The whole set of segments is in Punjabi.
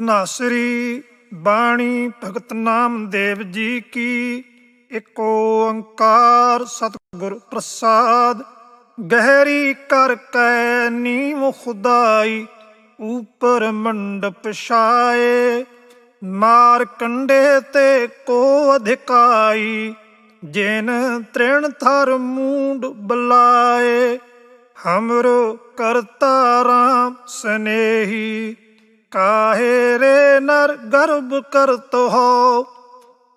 ਤਨਾਸਰੀ ਬਾਣੀ ਭਗਤ ਨਾਮ ਦੇਵ ਜੀ ਕੀ ਏਕ ਓੰਕਾਰ ਸਤਿਗੁਰ ਪ੍ਰਸਾਦ। ਗਹਿਰੀ ਕਰ ਕੈ ਨੀਮ ਖੁਦਾਈ, ਉਪਰ ਮੰਡਪ ਛਾਏ। ਮਾਰ ਕੰਡੇ ਤੇ ਕੋ ਅਧਿਕਾਈ, ਜਿਨ ਤ੍ਰਿਣ ਥਰ ਮੂੰਡ ਬਲਾਏ। ਹਮਰੋ ਕਰਤਾ ਰਾਮ ਸਨੇਹੀ। ਕਾਹੇ ਰੇ ਨਰ ਗਰਭ ਕਰਤ ਹੋ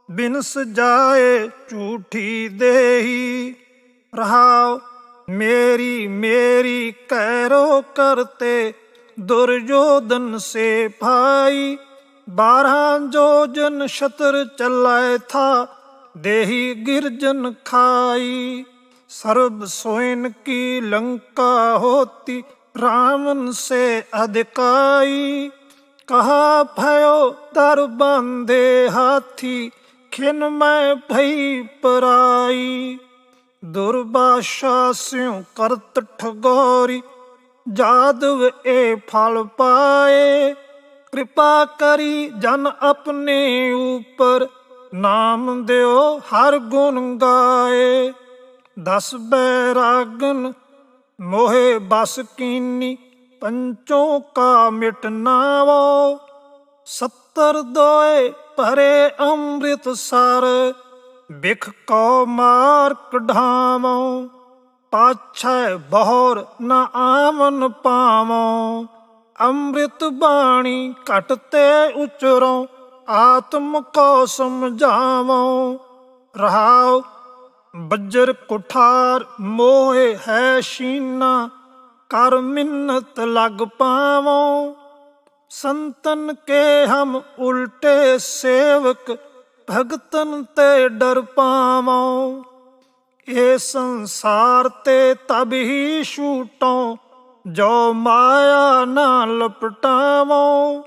ਬਿਨਸ ਜਾਏ ਝੂਠੀ ਦੇਹੀ ਰਹਾਉ ਮੇਰੀ ਮੇਰੀ ਕਹਿਰੋ ਕਰਤੇ ਦੁਰਯੋਧਨ ਸੇ ਭਾਈ ਬਾਰਾਂ ਜੋਜਨ ਛਤਰ ਚਲਾਏ ਥਾ ਦੇਹੀ ਗਿਰਜਨ ਖਾਈ सर्व सोइन की लंका होती रावण से अधिकाई ਕਹਾ ਭਇਓ ਦਰ ਬੰਦੇ ਹਾਥੀ, ਖਿਨ ਮੈਂ ਭਈ ਪਰਾਈ। ਦੁਰਬਾਸ਼ਾ ਸਿਉ ਕਰਤ ਠਗੋਰੀ, ਜਾਦਵ ਏ ਫਲ ਪਾਏ। ਕਿਰਪਾ ਕਰੀ ਜਨ ਆਪਣੇ ਉਪਰ, ਨਾਮ ਦਿਓ ਹਰ ਗੁਣ ਗਾਏ। ਦਸ ਬੈਰਾਗਨ ਮੋਹੇ ਬਸ ਕੀਨੀ ਪੰਚੋਂ ਕਾ ਮਿਟ ਸੱਤਰ ਦੋਏ ਭਰੇ ਅੰਮ੍ਰਿਤ ਸਰ ਬਿਖ ਕੋ ਮਾਰ ਕਢਾਵੋ ਪਾਛੈ ਬਹੁਰ ਨਾ ਆਮਨ ਪਾਵੋ। ਅੰਮ੍ਰਿਤ ਬਾਣੀ ਘਟ ਤੇ ਉਚਰੋ, ਆਤਮ ਕੋ ਸਮਝਾਵੋ। ਰਹਾਓ ਬੱਜਰ ਕੁਠਾਰ ਮੋਹ ਹੈ ਸ਼ੀਨਾ ਕਰ ਮਿੰਨਤ ਲਗ ਪਾਵੋ। ਸੰਤਨ ਕੇ ਹਮ ਉਲਟੇ ਸੇਵਕ ਭਗਤਨ ਤੇ ਡਰ ਪਾਵੋ। ਇਹ ਸੰਸਾਰ ਤੇ ਤਬ ਹੀ ਛੂਟੋ, ਜੋ ਮਾਇਆ ਨਾ ਲਪਟਾਵੋ।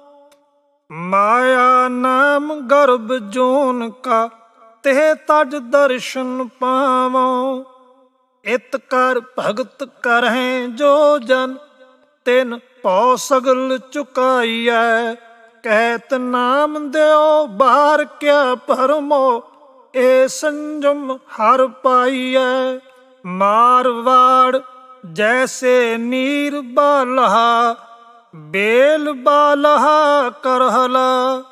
ਮਾਇਆ ਨਾਮ ਗਰਭ ਜੋਨ ਕਾ, ਤੇ ਤਜ ਦਰਸ਼ਨ ਪਾਵੋ। ਇਤ ਕਰ ਭਗਤ ਕਰਹਿ ਜੋ ਜਨ, ਤਿਨ ਪਉ ਸਗਲ ਚੁਕਾਈਐ। ਕਹਿਤ ਨਾਮ ਦਿਓ ਬਾਹਰ ਕਿਆ ਭਰਮੋ, ਏ ਸੰਜਮ ਹਰ ਪਾਈਐ। ਮਾਰਵਾੜ ਜੈਸੇ ਨੀਰ ਬਾਲਹਾ, ਬੇਲ ਬਾਲਹਾ ਕਰਹਲਾ।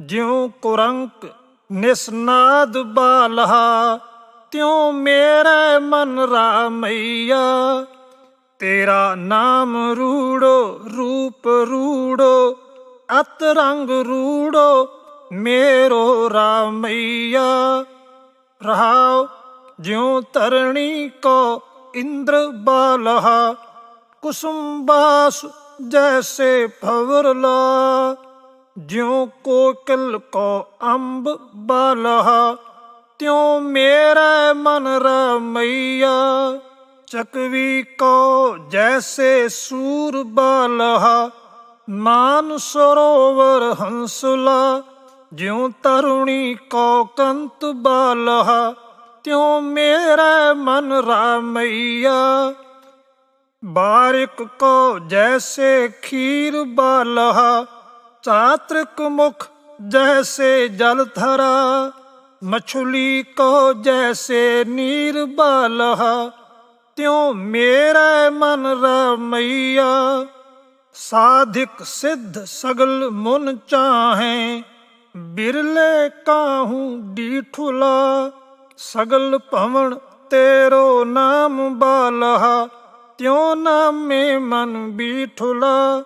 ਜਿਉ ਕੁਰੰਕ ਨਿਸਨਾਦ ਬਾਲਹਾ ਤਿਉ ਮੇਰੇ ਮਨ ਰਾਮਈਆ? ਤੇਰਾ ਨਾਮ ਰੂੜੋ, ਰੂਪ ਰੂੜੋ, ਅਤ ਰੰਗ ਰੂੜੋ, ਮੇਰੋ ਰਾਮਈਆ। ਰਹਾਉ ਜਿਉ ਤਰਣੀ ਕੋ ਇੰਦਰ ਬਾਲਹਾ, ਕੁਸੁਮ ਬਾਸ ਜੈਸੇ ਭਵਰਲਾ। ਜਿਉ ਕੋਕਿਲ ਕੋ ਅੰਬ ਬਾਲਹਾ ਤਿਉ ਮੇਰੇ ਮਨ ਰਮਈਆ ਚਕਵੀ ਕੋ ਜੈਸੇ ਸੂਰ ਬਾਲਹਾ। ਮਾਨ ਸਰੋਵਰ ਹੰਸਲਾ, ਜਿਉ ਤਰੁਣੀ ਕੋ ਕੰਤ ਬਾਲਹਾ। ਤਿਉ ਮੇਰੇ ਮਨ ਰਾਮਈਆ, ਬਾਰਿਕ ਕੋ ਜੈਸੇ ਖੀਰ ਬਾਲਹਾ। ਚਾਤ੍ਰਿਕ ਮੁਖ ਜੈਸੇ ਜਲ ਧਰਾ। ਮਛਲੀ ਕੋ ਜੈਸੇ ਨੀਰ ਬਾਲਹਾ ਤਿਉ ਮੇਰੇ ਮਨ ਰਮਈਆ। ਸਾਧਿਕ ਸਿੱਧ ਸਗਲ ਮੁਨ ਚਾਹੇ, ਬਿਰਲੇ ਕਾਹੂ ਡੀਠੁਲਾ। ਸਗਲ ਭਵਨ ਤੇਰੋ ਨਾਮ ਬਾਲਹਾ, ਤਿਉ ਨਾਮੇ ਮਨ ਬੀਠੁਲਾ।